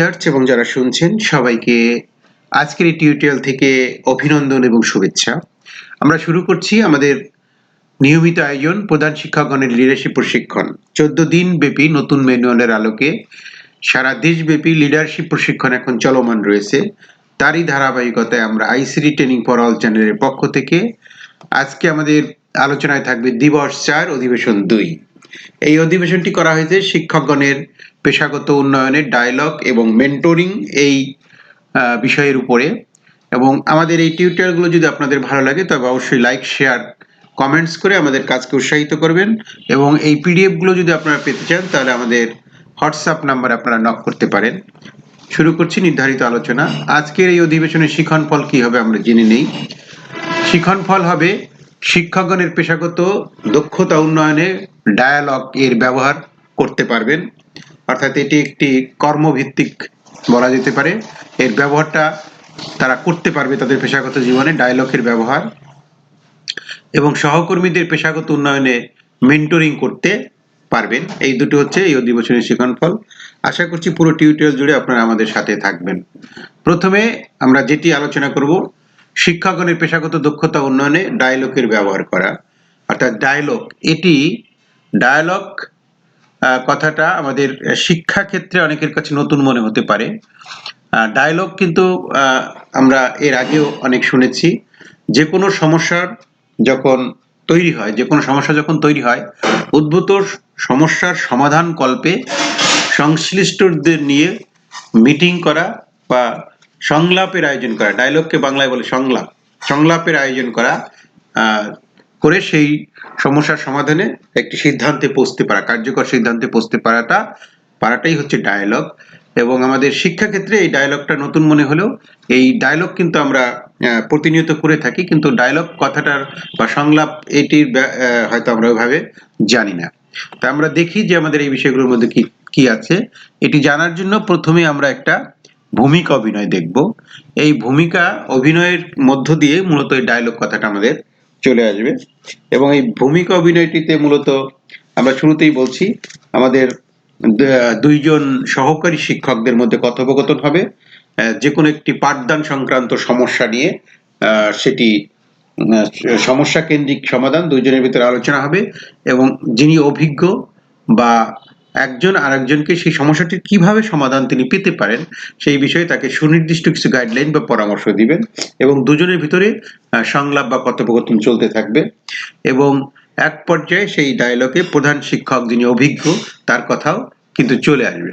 Viewers এবং যারা শুনছেন, সবাইকে আজকের এই টিউটোরিয়াল থেকে অভিনন্দন এবং শুভেচ্ছা। আমরা শুরু করছি আমাদের নিয়মিত আয়োজন, প্রধান শিক্ষকগণের লিডারশিপ প্রশিক্ষণ। চোদ্দ দিন ব্যাপী নতুন ম্যানুয়ালের আলোকে সারা দেশব্যাপী লিডারশিপ প্রশিক্ষণ এখন চলমান রয়েছে। তারই ধারাবাহিকতায় আমরা আইসিডি ট্রেনিং ফর অল চ্যানেলের পক্ষ থেকে আজকে আমাদের আলোচনায় থাকবে দিবস চার, অধিবেশন দুই। এই অধিবেশনটি করা হয়েছে শিক্ষকগণের পেশাগত উন্নয়নের ডায়লগ এবং মেন্টরিং এই বিষয়ের উপরে। এবং আমাদের এই টিউটোরিয়ালগুলো যদি আপনাদের ভালো লাগে, তবে অবশ্যই লাইক শেয়ার কমেন্টস করে আমাদের কাজকে উৎসাহিত করবেন। এবং এই পিডিএফগুলো যদি আপনারা পেতে চান, তাহলে আমাদের হোয়াটসঅ্যাপ নাম্বার আপনারা নক করতে পারেন। শুরু করছি নির্ধারিত আলোচনা। আজকের এই অধিবেশনের শিখন ফল কি হবে আমরা জেনে নেই। শিখন ফল হবে শিক্ষকগণের পেশাগত দক্ষতা উন্নয়নে ডায়ালগ এর ব্যবহার করতে পারবেন। অর্থাৎ এটি একটি কর্মভিত্তিক বলা যেতে পারে। এর ব্যবহারটা তারা করতে পারবে তাদের পেশাগত জীবনে, ডায়লগের ব্যবহার এবং সহকর্মীদের পেশাগত উন্নয়নে মেন্টরিং করতে পারবেন। এই দুটো হচ্ছে এই অধিবেশনের শিখন ফল আশা করছি পুরো টিউটোরিয়াল জুড়ে আপনারা আমাদের সাথে থাকবেন। প্রথমে আমরা যেটি আলোচনা করব, শিক্ষাগণের পেশাগত দক্ষতা উন্নয়নে ডায়লগের ব্যবহার করা। অর্থাৎ ডায়লগ, এটি ডায়ালগ কথাটা আমাদের শিক্ষা ক্ষেত্রে অনেকের কাছে নতুন মনে হতে পারে। ডায়লগ কিন্তু আমরা এর আগেও অনেক শুনেছি। যে কোনো সমস্যার যখন তৈরি হয় যে কোনো সমস্যা যখন তৈরি হয়, উদ্ভূত সমস্যার সমাধান কল্পে সংশ্লিষ্টদের নিয়ে মিটিং করা বা সংলাপের আয়োজন করা ডায়লগকে বাংলায় বলে সংলাপ, সংলাপের আয়োজন করা করে সেই সমস্যার সমাধানে একটি সিদ্ধান্তে পৌঁছতে পারা, কার্যকর সিদ্ধান্তে পৌঁছতে পারাটা, পারাটাই হচ্ছে ডায়ালগ এবং আমাদের শিক্ষাক্ষেত্রে এই ডায়ালগটা নতুন মনে হলেও, এই ডায়ালগ কিন্তু আমরা প্রতিনিয়ত করে থাকি, কিন্তু ডায়ালগ কথাটার বা সংলাপ এটির হয়তো আমরা ওইভাবে জানি না। তা আমরা দেখি যে আমাদের এই বিষয়গুলোর মধ্যে কি কি আছে। এটি জানার জন্য প্রথমে আমরা একটা ভূমিকা অভিনয় দেখব। এই ভূমিকা অভিনয়ের মধ্য দিয়ে মূলত এই ডায়লগ কথাটা আমাদের চলে আসবে। এবং এই ভূমিকা অভিনয়টিতে মূলত আমরা শুরুতেই বলছি, আমাদের দুইজন সহকারী শিক্ষকদের মধ্যে কথোপকথন হবে যে কোনো একটি পাঠদান সংক্রান্ত সমস্যা নিয়ে সেটি সমস্যা কেন্দ্রিক সমাধান দুইজনের ভিতরে আলোচনা হবে। এবং যিনি অভিজ্ঞ বা একজন আরেকজনকে সেই সমস্যাটির কীভাবে সমাধান তিনি পেতে পারেন, সেই বিষয়ে তাকে সুনির্দিষ্ট কিছু গাইডলাইন বা পরামর্শ দিবেন এবং দুজনের ভিতরে সংলাপ বা কথোপকথন চলতে থাকবে এবং এক পর্যায়ে সেই ডায়লগে প্রধান শিক্ষক যিনি অভিজ্ঞ, তার কথাও কিন্তু চলে আসবে।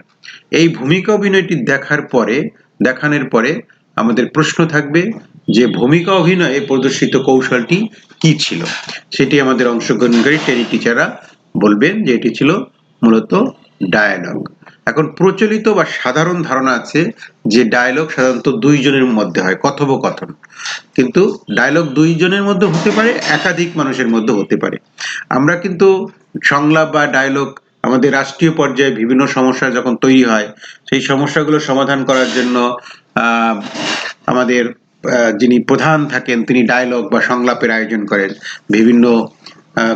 এই ভূমিকা অভিনয়টি দেখার পরে, দেখানোর পরে আমাদের প্রশ্ন থাকবে যে ভূমিকা অভিনয়ে প্রদর্শিত কৌশলটি কি ছিল? সেটি আমাদের অংশগ্রহণকারী ট্রেনিং টিচাররা বলবেন যে এটি ছিল মূলত ডায়ালগ এখন প্রচলিত বা সাধারণ ধারণা আছে যে ডায়ালগ সাধারণত দুইজনের মধ্যে হয়, কথোপকথন। কিন্তু ডায়লগ দুইজনের মধ্যে হতে পারে, একাধিক মানুষের মধ্যে হতে পারে। আমরা কিন্তু সংলাপ বা ডায়লগ আমাদের রাষ্ট্রীয় পর্যায়ে বিভিন্ন সমস্যা যখন তৈরি হয়, সেই সমস্যাগুলো সমাধান করার জন্য আমাদের যিনি প্রধান থাকেন, তিনি ডায়লগ বা সংলাপের আয়োজন করেন। বিভিন্ন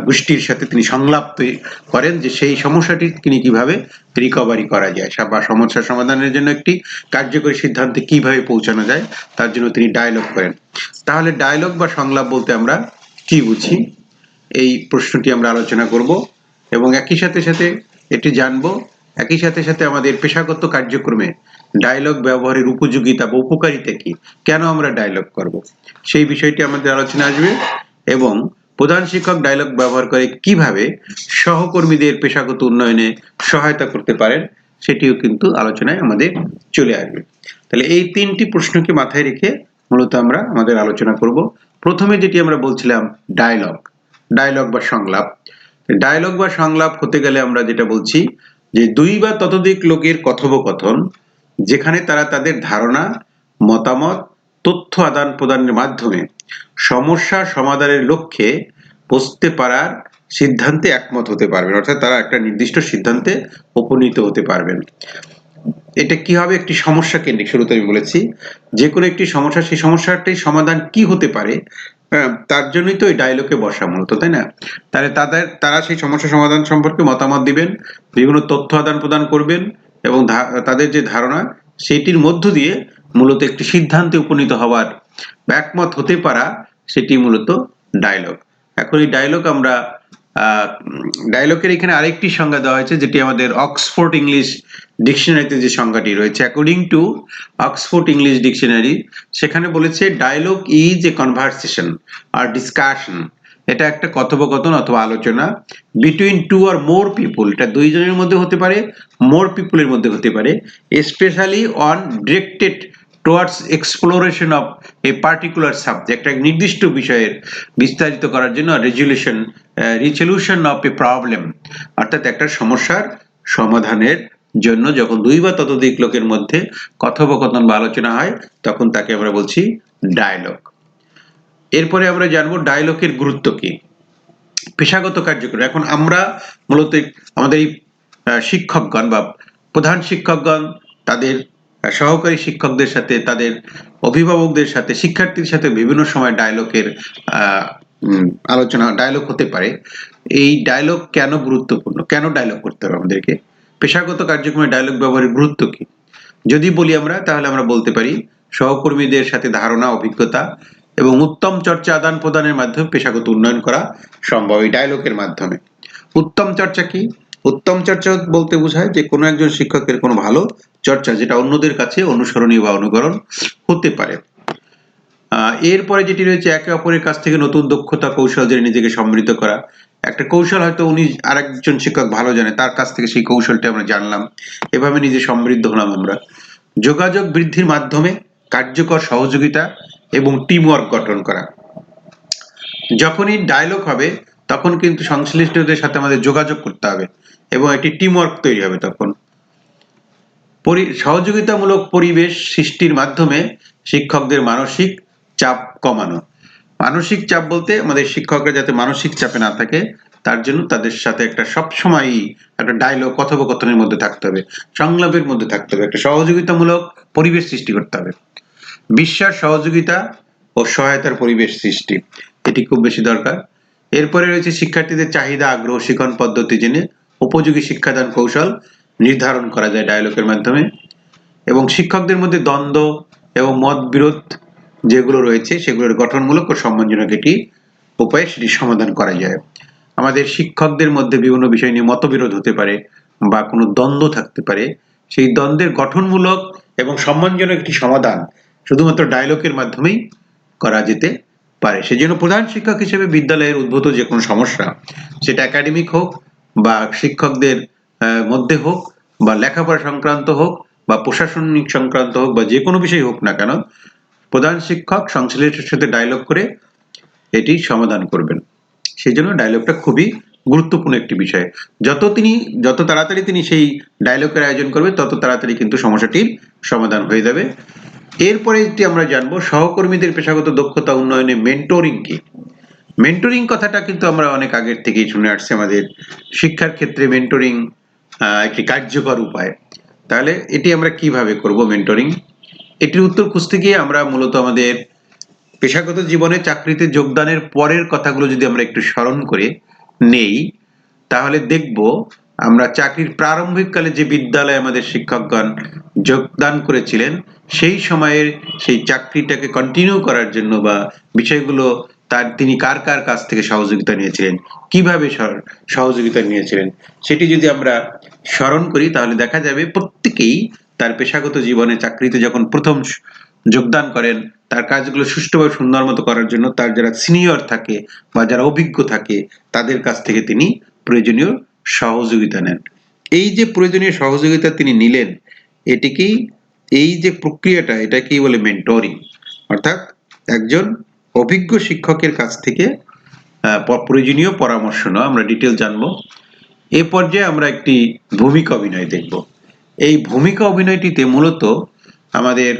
গোষ্ঠীর সাথে তিনি সংলাপ করেন যে সেই সমস্যাটি তিনি কীভাবে রিকভারি করা যায় বা সমস্যা সমাধানের জন্য একটি কার্যকরী সিদ্ধান্তে কীভাবে পৌঁছানো যায়, তার জন্য তিনি ডায়লগ করেন। তাহলে ডায়লগ বা সংলাপ বলতে আমরা কি বুঝি? এই প্রশ্নটি আমরা আলোচনা করব এবং একই সাথে সাথে এটি জানব, একই সাথে সাথে আমাদের পেশাগত কার্যক্রমে ডায়লগ ব্যবহারের উপযোগিতা বা উপকারিতা কি, কেন আমরা ডায়লগ করব? সেই বিষয়টি আমাদের আলোচনা আসবে এবং প্রধান শিক্ষক ডায়লগ ব্যবহার করে কীভাবে সহকর্মীদের পেশাগত উন্নয়নে সহায়তা করতে পারেন, সেটিও কিন্তু আলোচনায় আমাদের চলে আসবে। তাহলে এই তিনটি প্রশ্নকে মাথায় রেখে মূলত আমরা আমাদের আলোচনা করব। প্রথমে যেটি আমরা বলছিলাম ডায়লগ ডায়লগ বা সংলাপ। ডায়লগ বা সংলাপ হতে গেলে আমরা যেটা বলছি যে দুই বা ততোধিক লোকের কথোপকথন, যেখানে তারা তাদের ধারণা, মতামত, তথ্য আদান প্রদানের মাধ্যমে সমস্যা সমাধানের লক্ষ্যে পৌঁছতে পারার সিদ্ধান্তে একমত হতে পারবেন। অর্থাৎ তারা একটা নির্দিষ্ট সিদ্ধান্তে উপনীত হতে পারবেন। এটা কি হবে? একটি সমস্যা কেন্দ্রিক শুরুতে আমি বলেছি। যে কোনো একটি সমস্যা, সেই সমস্যাটির সমাধান কি হতে পারে তার জন্যই তো এই ডায়লগে বসা মূলত, তাই না? তাহলে তাদের, তারা সেই সমস্যা সমাধান সম্পর্কে মতামত দিবেন, বিভিন্ন তথ্য আদান প্রদান করবেন এবং তাদের যে ধারণা, সেটির মধ্য দিয়ে মূলত একটি সিদ্ধান্তে উপনীত হওয়ার একমত হতে পারা, সেটি মূলত ডায়লগ এখন এই ডায়লগ আমরা ডায়লগের এখানে আরেকটি সংজ্ঞা দেওয়া হয়েছে, যেটি আমাদের অক্সফোর্ড ইংলিশ ডিকশনারিতে যে সংজ্ঞাটি রয়েছে according to Oxford English dictionary সেখানে বলেছে ডায়লগ ইজ এ কনভারসেশন আর ডিসকাশন এটা একটা কথোপকথন অথবা আলোচনা between two or more people এটা দুইজনের মধ্যে হতে পারে মোর পিপুলের মধ্যে হতে পারে specially on directed towards exploration of a particular subject এক নির্দিষ্ট বিষয়ের বিস্তারিত করার জন্য resolution resolution of a problem অর্থাৎ একটা সমস্যার সমাধানের জন্য যখন দুই বা ততোধিক লোকের মধ্যে কথোপকথন বা আলোচনা হয়, তখন তাকে আমরা বলছি ডায়লগ এরপরে আমরা জানব ডায়লগের গুরুত্ব কি। পেশাগত কার্যক্রম। এখন আমরা মূলত আমাদের এই শিক্ষকগণ বা প্রধান শিক্ষকগণ, তাদের সহকারী শিক্ষকদের সাথে, তাদের অভিভাবকদের সাথে, শিক্ষার্থীর সাথে বিভিন্ন সময় ডায়লগের আলোচনা ডায়লগ হতে পারে। এই ডায়লগ কেন গুরুত্বপূর্ণ? কেন ডায়লগ করতে হবে আমাদেরকে? পেশাগত কার্যক্রমে ডায়লগ ব্যবহারের গুরুত্ব কি? যদি বলি আমরা, তাহলে আমরা বলতে পারি সহকর্মীদের সাথে ধারণা, অভিজ্ঞতা এবং উত্তম চর্চা আদান প্রদানের মাধ্যমে পেশাগত উন্নয়ন করা সম্ভব এই ডায়লগের মাধ্যমে। উত্তম চর্চা কি? উত্তম চর্চা বলতে বোঝায় যে কোনো একজন শিক্ষকের কোনো ভালো চর্চা যেটা অন্যদের কাছে অনুসরণীয় বা অনুকরণ হতে পারে। এরপরে যেটি রয়েছে, একে অপরের কাছ থেকে নতুন দক্ষতা কৌশল জেনে নিজেকে সমৃদ্ধ করা। একটা কৌশল হয়তো উনি আরেকজন শিক্ষক ভালো জানে, তার কাছ থেকে সেই কৌশলটা আমরা জানলাম। এভাবে নিজে সমৃদ্ধ হলাম আমরা। যোগাযোগ বৃদ্ধির মাধ্যমে কার্যকর সহযোগিতা এবং টিম ওয়ার্ক গঠন করা। যখনই ডায়লগ হবে তখন কিন্তু সংশ্লিষ্টদের সাথে আমাদের যোগাযোগ করতে হবে এবং একটি টিম ওয়ার্ক তৈরি হবে তখন। সহযোগিতামূলক পরিবেশ সৃষ্টির মাধ্যমে শিক্ষকদের মানসিক চাপ কমানো। মানসিক চাপ বলতে আমাদের শিক্ষকরা যাতে মানসিক চাপে না থাকে, তার জন্য তাদের সাথে একটা সবসময়ই একটা ডায়লগ কথোপকথনের মধ্যে থাকতে হবে, সংলাপের মধ্যে থাকতে হবে, একটা সহযোগিতামূলক পরিবেশ সৃষ্টি করতে হবে। বিশ্বাস, সহযোগিতা ও সহায়তার পরিবেশ সৃষ্টি, এটি খুব বেশি দরকার। এরপরে রয়েছে শিক্ষার্থীদের চাহিদা, আগ্রহ, শিখন পদ্ধতি জেনে উপযোগী শিক্ষাদান কৌশল নির্ধারণ করা যায় ডায়ালগের মাধ্যমে। এবং শিক্ষকদের মধ্যে দ্বন্দ্ব এবং মত বিরোধ যেগুলো রয়েছে, সেগুলোর গঠনমূলক ও সম্মানজনক একটি উপায়ে সেটি সমাধান করা যায়। আমাদের শিক্ষকদের মধ্যে বিভিন্ন বিষয় নিয়ে মতবিরোধ হতে পারে বা কোনো দ্বন্দ্ব থাকতে পারে। সেই দ্বন্দ্বের গঠনমূলক এবং সম্মানজনক একটি সমাধান শুধুমাত্র ডায়লগের মাধ্যমেই করা যেতে পারে। সেজন্য প্রধান শিক্ষক হিসেবে বিদ্যালয়ের উদ্ভূত যে কোনো সমস্যা, সেটা একাডেমিক হোক বা শিক্ষকদের মধ্যে হোক বা লেখাপড়া সংক্রান্ত হোক বা প্রশাসনিক সংক্রান্ত হোক বা যে কোনো বিষয় হোক না কেন, প্রধান শিক্ষক সংশ্লিষ্টের সাথে ডায়লগ করে এটি সমাধান করবেন। সেই জন্য ডায়লগটা খুবই গুরুত্বপূর্ণ একটি বিষয়। যত তিনি, যত তাড়াতাড়ি তিনি সেই ডায়লগের আয়োজন করবে, তত তাড়াতাড়ি কিন্তু সমস্যাটির সমাধান হয়ে যাবে। এরপরে যেটি আমরা জানব, সহকর্মীদের পেশাগত দক্ষতা উন্নয়নে মেন্টরিং কি? মেন্টরিং কথাটা কিন্তু আমরা অনেক আগের থেকেই শুনে আসছি আমাদের শিক্ষার ক্ষেত্রে মেন্টরিং একটি কার্যকর উপায়। তাহলে এটি আমরা কীভাবে করব মেন্টরিং এটির উত্তর খুঁজতে গিয়ে আমরা মূলত আমাদের পেশাগত জীবনে চাকরিতে যোগদানের পরের কথাগুলো যদি আমরা একটু স্মরণ করে নেই, তাহলে দেখব আমরা চাকরির প্রারম্ভিক কালে যে বিদ্যালয়ে আমাদের শিক্ষকগণ যোগদান করেছিলেন, সেই সময়ের সেই চাকরিটাকে কন্টিনিউ করার জন্য বা বিষয়গুলো তার তিনি কার কার কাছ থেকে সহযোগিতা নিয়েছিলেন, কীভাবে সহযোগিতা নিয়েছিলেন, সেটি যদি আমরা স্মরণ করি, তাহলে দেখা যাবে প্রত্যেকেই তার পেশাগত জীবনে চাকরিতে যখন প্রথম যোগদান করেন, তার কাজগুলো সুষ্ঠুভাবে সুন্দর মতো করার জন্য তার যারা সিনিয়র থাকে বা যারা অভিজ্ঞ থাকে, তাদের কাছ থেকে তিনি প্রয়োজনীয় সহযোগিতা নেন। এই যে প্রয়োজনীয় সহযোগিতা তিনি নিলেন এটিকেই এই যে প্রক্রিয়াটা এটাকেই বলে মেন্টরিং অর্থাৎ একজন অভিজ্ঞ শিক্ষকের কাছ থেকে প্রয়োজনীয় পরামর্শ নেওয়া। আমরা ডিটেল জানব। এ পর্যায়ে আমরা একটি ভূমিকা অভিনয় দেখব। এই ভূমিকা অভিনয়টিতে মূলত আমাদের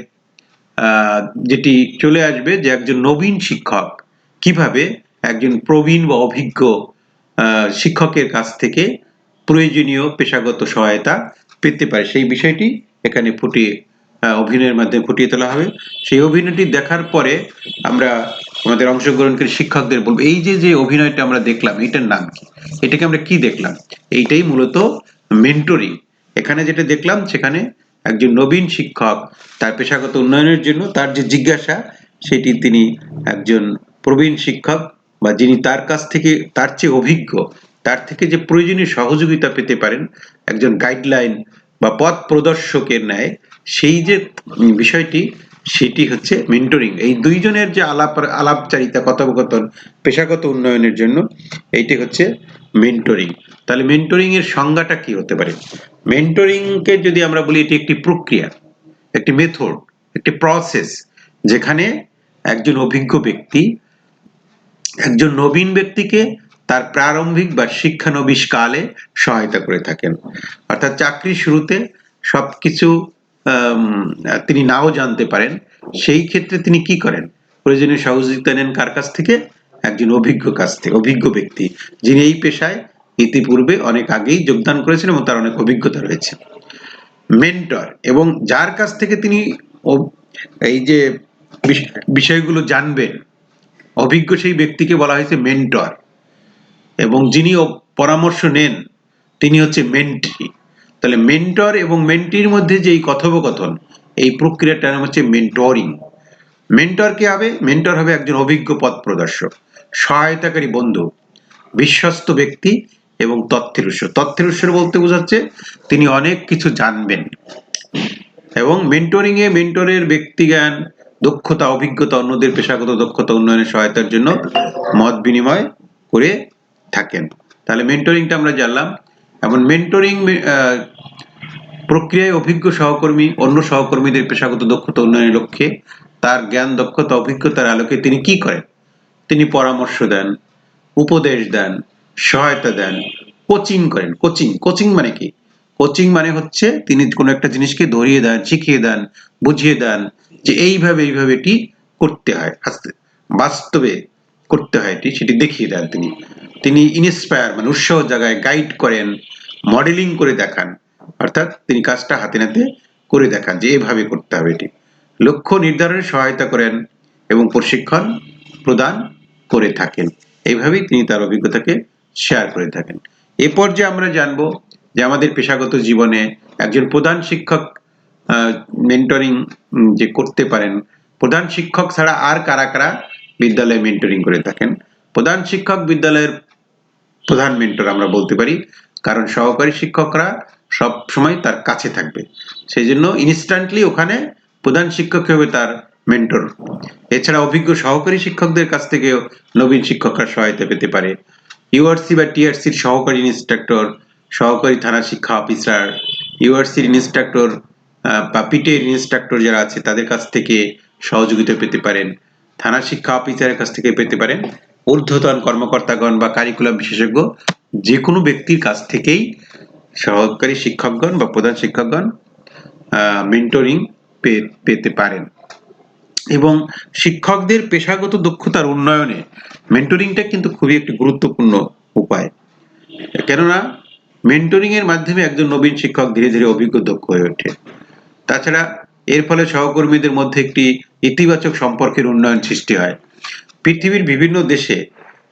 যেটি চলে আসবে যে একজন নবীন শিক্ষক কীভাবে একজন প্রবীণ বা অভিজ্ঞ শিক্ষকের কাছ থেকে প্রয়োজনীয় পেশাগত সহায়তা পেতে পারে। সেই বিষয়টি এখানে ফুটিয়ে অভিনয়ের মাধ্যমে ফুটিয়ে তোলা হবে। সেই অভিনয়টি দেখার পরে আমরা আমাদের অংশগ্রহণকারী শিক্ষকদের বলব, এই যে যে অভিনয়টা আমরা দেখলাম, এটার নাম কি? এটাকে আমরা কি দেখলাম? এইটাই মূলত মেন্টরিং এখানে যেটা দেখলাম, সেখানে একজন নবীন শিক্ষক, তার পেশাগত উন্নয়নের জন্য তার যে জিজ্ঞাসা, সেটি তিনি একজন প্রবীণ শিক্ষক বা যিনি তার কাছ থেকে, তার চেয়ে অভিজ্ঞ, তার থেকে যে প্রয়োজনীয় সহযোগিতা পেতে পারেন, একজন গাইডলাইন বা পথ প্রদর্শকের ন্যায়, সেই যে বিষয়টি, সেটি হচ্ছে মেন্টরিং এই দুইজনের যে আলাপ, আলাপচারিতা, কথোপকথন, পেশাগত উন্নয়নের জন্য, এইটি হচ্ছে মেন্টরিং তাহলে মেন্টরিং এর সংজ্ঞাটা কি হতে পারে? মেন্টরিং কে যদি আমরা বলি, এটি একটি প্রক্রিয়া, একটি মেথড একটি প্রসেস যেখানে একজন অভিজ্ঞ ব্যক্তি একজন নবীন ব্যক্তিকে তার প্রারম্ভিক বা শিক্ষানবিশ কালে সহায়তা করে থাকেন। অর্থাৎ চাকরির শুরুতে সবকিছু তিনি নাও জানতে পারেন, সেই ক্ষেত্রে তিনি কি করেন? প্রয়োজনীয় সহযোগিতা নেন কার কাছ থেকে? একজন অভিজ্ঞ কাছ থেকে, অভিজ্ঞ ব্যক্তি, যিনি এই পেশায় ইতিপূর্বে অনেক আগেই যোগদান করেছেন এবং তার অনেক অভিজ্ঞতা রয়েছে। মেন্টর, এবং যার কাছ থেকে তিনি এই যে বিষ- বিষয়গুলো জানবেন অভিজ্ঞ সেই ব্যক্তিকে বলা হয়েছে মেন্টর এবং যিনি পরামর্শ নেন, তিনি হচ্ছে মেন্টি তাহলে মেন্টর এবং মেন্টির মধ্যে যে এই কথোপকথন, এই প্রক্রিয়াটার নাম হচ্ছে মেন্টরিং মেন্টর কে হবে? মেন্টর হবে একজন অভিজ্ঞ পথ প্রদর্শক, সহায়তাকারী বন্ধু, বিশ্বস্ত ব্যক্তি এবং তথ্যের উৎস। তথ্যের উৎস বলতে বোঝাচ্ছে তিনি অনেক কিছু জানবেন। এবং মেন্টরিং এ মেন্টরের ব্যক্তিজ্ঞান দক্ষতা, অভিজ্ঞতা, অন্যদের পেশাগত দক্ষতা, উন্নয়নের সহায়তার জন্য মত বিনিময় করে থাকেন। তাহলে মেন্টরিংটা আমরা জানলাম। এমন মেন্টরিং প্রক্রিয়ায় অভিজ্ঞ সহকর্মী, অন্য সহকর্মীদের পেশাগত দক্ষতা, উন্নয়নের লক্ষ্যে তার জ্ঞান, দক্ষতা, অভিজ্ঞতার আলোকে তিনি কি করেন? তিনি পরামর্শ দেন, উপদেশ দেন, সহায়তা দেন কোচিং করেন। কোচিং কোচিং মানে কি? কোচিং মানে হচ্ছে তিনি কোনো একটা জিনিসকে ধরিয়ে দেন, শিখিয়ে দেন, বুঝিয়ে দেন যে এইভাবে এইভাবে এটি করতে হয়। আস্তে, বাস্তবে করতে হয় এটি, সেটি দেখিয়ে দেন তিনি। তিনি ইন্সপায়ার মানে উৎসাহ জায়গায় গাইড করেন মডেলিং করে দেখান। অর্থাৎ তিনি কাজটা হাতে নাতে করে দেখান যে এভাবে করতে হবে এটি। লক্ষ্য নির্ধারণে সহায়তা করেন এবং প্রশিক্ষণ প্রদান করে থাকেন। এইভাবেই তিনি তার অভিজ্ঞতাকে শেয়ার করে থাকেন। এ পর্যায়ে আমরা জানব যে আমাদের পেশাগত জীবনে একজন প্রধান শিক্ষক মেন্টরিং যে করতে পারেন, প্রধান শিক্ষক ছাড়া আর কারা কারা বিদ্যালয়ে মেন্টরিং করে থাকেন? প্রধান শিক্ষক বিদ্যালয়ের প্রধান মেন্টর আমরা বলতে পারি, কারণ সহকারী শিক্ষকরা সব সময় তার কাছে থাকবে। সেই জন্য ইনস্ট্যান্টলি ওখানে প্রধান শিক্ষক হবে তার মেন্টর এছাড়া অভিজ্ঞ সহকারী শিক্ষকদের কাছ থেকেও নবীন শিক্ষকরা সহায়তা পেতে পারে। ইউআরসি বা টিআরসির সহকারী ইন্সট্রাক্টর সহকারী থানা শিক্ষা অফিসার ইউআরসির ইন্সট্রাক্টর বা পিটের ইন্সট্রাক্টর যারা আছে, তাদের কাছ থেকে সহযোগিতা পেতে পারেন। থানা শিক্ষা অফিসারের কাছ থেকে পেতে পারেন। ঊর্ধ্বতন কর্মকর্তাগণ বা কারিকুলাম বিশেষজ্ঞ যে কোনো ব্যক্তির কাছ থেকেই সহকারী শিক্ষকগণ বা প্রধান শিক্ষকগণ মেন্টরিং পেতে পারেন। এবং শিক্ষকদের পেশাগত দক্ষতার উন্নয়নে মেন্টরিংটা কিন্তু খুবই একটি গুরুত্বপূর্ণ উপায়। কেননা মেন্টরিং এর মাধ্যমে একজন নবীন শিক্ষক ধীরে ধীরে অভিজ্ঞ দক্ষ হয়ে ওঠে। তাছাড়া এর ফলে সহকর্মীদের মধ্যে একটি ইতিবাচক সম্পর্কের উন্নয়ন সৃষ্টি হয়। পৃথিবীর বিভিন্ন দেশে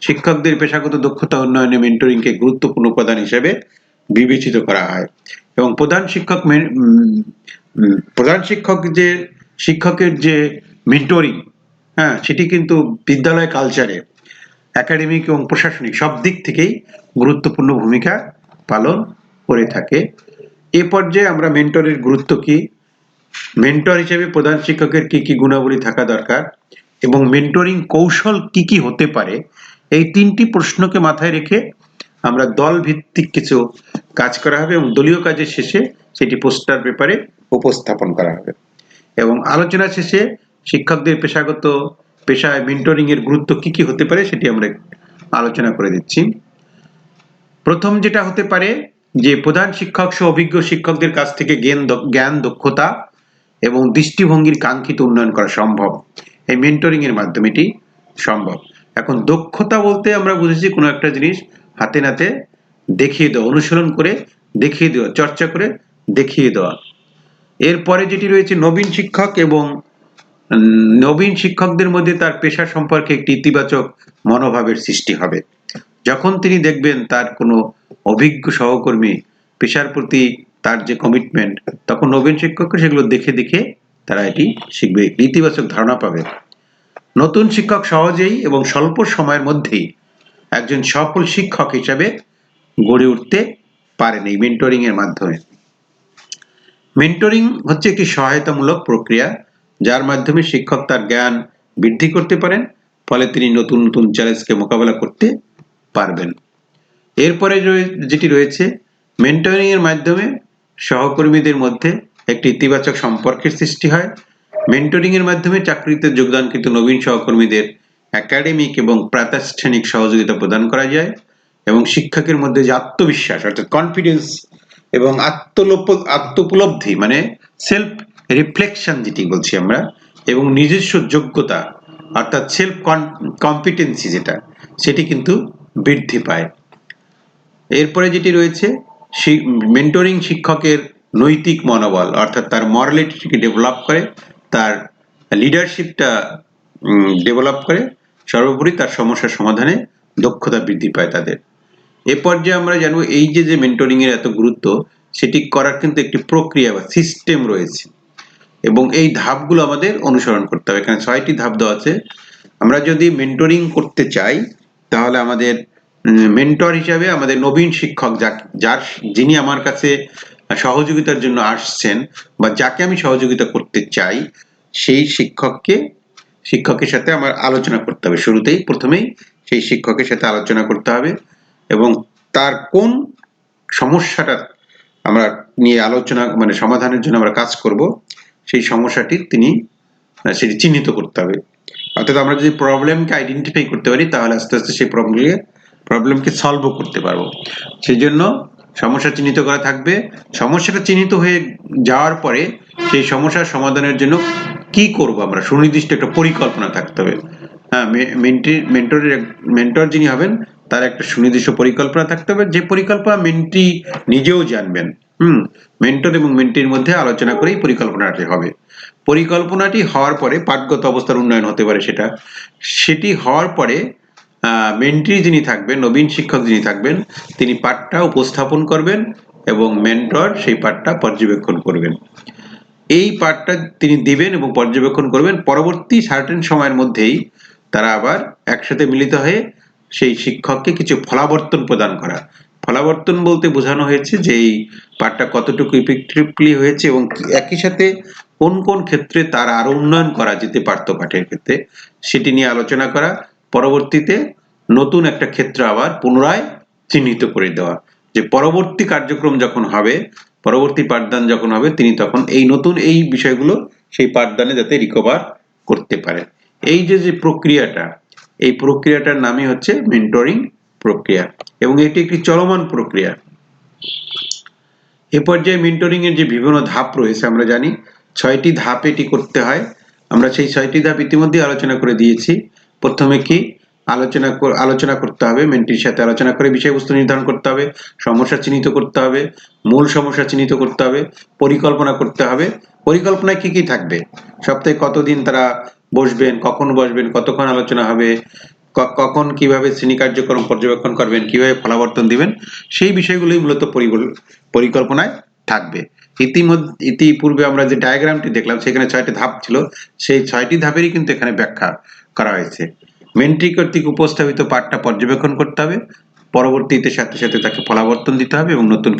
শিক্ষকদের পেশাগত দক্ষতা উন্নয়নে মেন্টরিংকে গুরুত্বপূর্ণ উপাদান হিসেবে বিবেচিত করা হয় এবং প্রধান শিক্ষক প্রধান শিক্ষক যে, শিক্ষকের যে মেন্টরিং হ্যাঁ সেটি কিন্তু বিদ্যালয় কালচারে, একাডেমিক এবং প্রশাসনিক সব দিক থেকেই গুরুত্বপূর্ণ ভূমিকা পালন করে থাকে। এ পর্যায়ে আমরা মেন্টরের গুরুত্ব কি মেন্টর হিসেবে প্রধান শিক্ষকের কি কি গুণাবলী থাকা দরকার এবং মেন্টরিং কৌশল কি কি হতে পারে, এই তিনটি প্রশ্নকে মাথায় রেখে আমরা দল ভিত্তিক কিছু কাজ করা হবে এবং দলীয় কাজের শেষে সেটি পোস্টার পেপারে উপস্থাপন করা হবে। এবং আলোচনা শেষে শিক্ষকদের পেশাগত পেশায় মেন্টরিং এর গুরুত্ব কি কি হতে পারে সেটি আমরা আলোচনা করে দিচ্ছি। প্রথম যেটা হতে পারে যে প্রধান শিক্ষক সহ অভিজ্ঞ শিক্ষকদের কাছ থেকে জ্ঞান জ্ঞান দক্ষতা এবং দৃষ্টিভঙ্গির কাঙ্ক্ষিত উন্নয়ন করা সম্ভব। এই মেন্টরিং এর মাধ্যমে এটি সম্ভব। এখন দক্ষতা বলতে আমরা বুঝেছি কোনো একটা জিনিস হাতে নাতে দেখিয়ে দেওয়া, অনুশীলন করে দেখিয়ে দেওয়া, চর্চা করে দেখিয়ে দেওয়া। এরপরে যেটি রয়েছে নবীন শিক্ষক এবং নবীন শিক্ষকদের মধ্যে তার পেশা সম্পর্কে একটি ইতিবাচক মনোভাবের সৃষ্টি হবে। যখন তিনি দেখবেন তার কোনো অভিজ্ঞ সহকর্মী পেশার প্রতি তার যে কমিটমেন্ট তখন নবীন শিক্ষক সেগুলো দেখে দেখে তারা এটি শিখবে, ইতিবাচক ধারণা পাবে। নতুন শিক্ষক সহজেই এবং স্বল্প সময়ের মধ্যেই একজন সফল শিক্ষক হিসাবে গড়ে উঠতে পারেন এই মেন্টরিং এর মাধ্যমে। মেন্টরিং হচ্ছে একটি সহায়তামূলক প্রক্রিয়া, যার মাধ্যমে শিক্ষক তার জ্ঞান বৃদ্ধি করতে পারেন, ফলে তিনি নতুন নতুন চ্যালেঞ্জকে মোকাবেলা করতে পারবেন। এরপরে যেটি রয়েছে মেন্টরিং এর মাধ্যমে সহকর্মীদের মধ্যে একটি ইতিবাচক সম্পর্কের সৃষ্টি হয়। মেন্টরিং এর মাধ্যমে চাকরিতে যোগদানকৃত নবীন সহকর্মীদের একাডেমিক এবং প্রাতিষ্ঠানিক সহযোগিতা প্রদান করা যায় এবং শিক্ষকের মধ্যে যে আত্মবিশ্বাস, অর্থাৎ কনফিডেন্স এবং আত্মলোপ, আত্মোপলব্ধি মানে সেলফ রিফ্লেকশন যেটি বলছি আমরা, এবং নিজস্ব যোগ্যতা, অর্থাৎ সেলফ কম্পিটেন্সি যেটা, সেটি কিন্তু বৃদ্ধি পায়। এরপরে যেটি রয়েছে মেন্টরিং শিক্ষকের নৈতিক মনোবল, অর্থাৎ তার মরালিটিকে ডেভেলপ করে, তার লিডারশিপটা ডেভেলপ করে, সর্বোপরি তার সমস্যার সমাধানে দক্ষতা বৃদ্ধি পায় তাদের। এ পর্যায়ে আমরা জানব এই যে যে মেন্টরিং এর এত গুরুত্ব, সেটি করার কিন্তু একটি প্রক্রিয়া বা সিস্টেম রয়েছে। এবং এই ধাপগুলো আমাদের অনুসরণ করতে হবে। এখানে ছয়টি ধাপ দেওয়া আছে। আমরা যদি মেন্টরিং করতে চাই, তাহলে আমাদের মেন্টর হিসাবে আমাদের নবীন শিক্ষক যার, যিনি আমার কাছে সহযোগিতার জন্য আসছেন বা যাকে আমি সহযোগিতা করতে চাই, সেই শিক্ষককে, শিক্ষকের সাথে আমার আলোচনা করতে হবে। শুরুতেই, প্রথমেই সেই শিক্ষকের সাথে আলোচনা করতে হবে এবং তার কোন সমস্যাটা আমরা নিয়ে আলোচনা মানে সমাধানের জন্য আমরা কাজ করব, সেই সমস্যাটি তিনি, সেটি চিহ্নিত করতে হবে। অর্থাৎ আমরা যদি প্রবলেমকে আইডেন্টিফাই করতে পারি, তাহলে আস্তে আস্তে সেই প্রবলেমকে প্রবলেমকে সলভও করতে পারব। সেই জন্য সমস্যা চিহ্নিত করা থাকবে। সমস্যাটা চিহ্নিত হয়ে যাওয়ার পরে সেই সমস্যার সমাধানের জন্য কি করব আমরা? সুনির্দিষ্ট একটা পরিকল্পনা থাকতে হবে। হ্যাঁ মেন্টরের মেন্টর যিনি হবেন, তার একটা সুনির্দিষ্ট পরিকল্পনা থাকতে হবে। যে পরিকল্পনা মেন্টি নিজেও জানবেন, হুম মেন্টর এবং মেন্টির মধ্যে আলোচনা করেই পরিকল্পনাটি হবে। পরিকল্পনাটি হওয়ার পরে পাঠগত অবস্থার উন্নয়ন হতে পারে সেটা। সেটি হওয়ার পরে মেন্টি যিনি থাকবেন, নবীন শিক্ষক যিনি থাকবেন, তিনি পাঠটা উপস্থাপন করবেন এবং মেন্টর সেই পাঠটা পর্যবেক্ষণ করবেন। এই পাঠটা তিনি দিবেন এবং পর্যবেক্ষণ করবেন। পরবর্তী সার্টেন সময়ের মধ্যেই তারা আবার একসাথে মিলিত হয়ে সেই শিক্ষককে কিছু ফলাবর্তন প্রদান করা। ফলাবর্তন বলতে বোঝানো হয়েছে যে এই পাঠটা কতটুকু ইফেক্টিভলি হয়েছে এবং একই সাথে কোন কোন ক্ষেত্রে তার আরও উন্নয়ন করা যেতে পারতো পাঠের ক্ষেত্রে, সেটি নিয়ে আলোচনা করা। পরবর্তীতে নতুন একটা ক্ষেত্র আবার পুনরায় চিহ্নিত করে দেওয়া। যে পরবর্তী কার্যক্রম যখন হবে, পরবর্তী পাঠদান যখন হবে, তিনি তখন এই নতুন এই বিষয়গুলো সেই পাঠদানে যাতে রিকভার করতে পারে। এই যে যে প্রক্রিয়াটা, এই প্রক্রিয়াটার নামই হচ্ছে মেন্টরিং প্রক্রিয়া এবং এটি একটি চলমান প্রক্রিয়া। এ পর্যায়ে মেন্টরিং এর যে বিভিন্ন ধাপ রয়েছে, আমরা জানি ছয়টি ধাপ এটি করতে হয়। আমরা সেই ছয়টি ধাপ ইতিমধ্যে আলোচনা করে দিয়েছি। প্রথমে কি? আলোচনা আলোচনা করতে হবে মেন্টির সাথে আলোচনা করে বিষয়বস্তু নির্ধারণ করতে হবে, সমস্যা চিহ্নিত করতে হবে, মূল সমস্যা চিহ্নিত করতে হবে, পরিকল্পনা করতে হবে। পরিকল্পনায় কি কি থাকবে? সপ্তাহে কতদিন তারা বসবেন, কখন বসবেন, কতক্ষণ আলোচনা হবে কখন কীভাবে শ্রেণি কার্যক্রম পর্যবেক্ষণ করবেন, কীভাবে ফলাবর্তন দিবেন, সেই বিষয়গুলোই মূলত পরিকল- পরিকল্পনায় থাকবে। ইতিমধ্যে, ইতিপূর্বে আমরা যে ডায়াগ্রামটি দেখলাম, সেখানে ছয়টি ধাপ ছিল, সেই ছয়টি ধাপেরই কিন্তু এখানে ব্যাখ্যা করা হয়েছে। মেন্ট্রি কর্তৃক উপস্থাপিত পাঠটা পর্যবেক্ষণ করতে হবে। পরবর্তীতে সাথে সাথে তাকে ফলাবর্তন দিতে হবে এবং নতুন